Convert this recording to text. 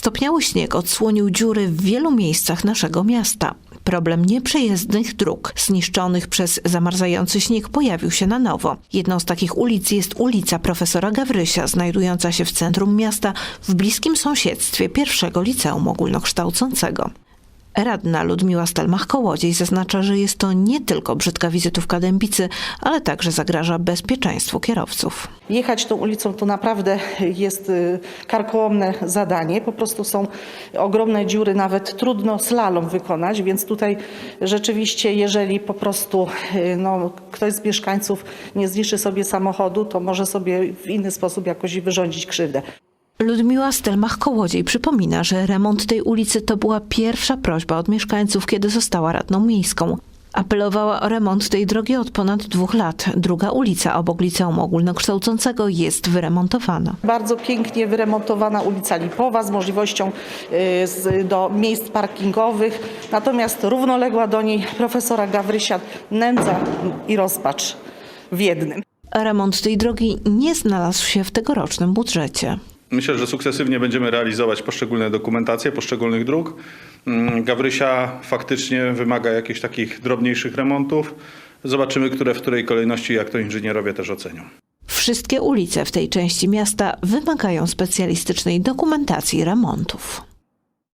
Stopniały śnieg odsłonił dziury w wielu miejscach naszego miasta. Problem nieprzejezdnych dróg, zniszczonych przez zamarzający śnieg, pojawił się na nowo. Jedną z takich ulic jest ulica Profesora Gawrysia, znajdująca się w centrum miasta, w bliskim sąsiedztwie pierwszego liceum ogólnokształcącego. Radna Ludmiła Stelmach-Kołodziej zaznacza, że jest to nie tylko brzydka wizytówka Dębicy, ale także zagraża bezpieczeństwu kierowców. Jechać tą ulicą to naprawdę jest y, karkołomne zadanie. Po prostu są ogromne dziury, nawet trudno slalom wykonać, więc tutaj rzeczywiście, jeżeli po prostu y, no, ktoś z mieszkańców nie zniszczy sobie samochodu, to może sobie w inny sposób jakoś wyrządzić krzywdę. Ludmiła Stelmach-Kołodziej przypomina, że remont tej ulicy to była pierwsza prośba od mieszkańców, kiedy została radną miejską. Apelowała o remont tej drogi od ponad dwóch lat. Druga ulica obok liceum ogólnokształcącego jest wyremontowana. Bardzo pięknie wyremontowana ulica Lipowa z możliwością y, do miejsc parkingowych, natomiast równoległa do niej profesora Gawrysia nędza i rozpacz w jednym. Remont tej drogi nie znalazł się w tegorocznym budżecie. Myślę, że sukcesywnie będziemy realizować poszczególne dokumentacje poszczególnych dróg. Mm, Gawrysia faktycznie wymaga jakichś takich drobniejszych remontów. Zobaczymy, które w której kolejności, jak to inżynierowie też ocenią. Wszystkie ulice w tej części miasta wymagają specjalistycznej dokumentacji remontów.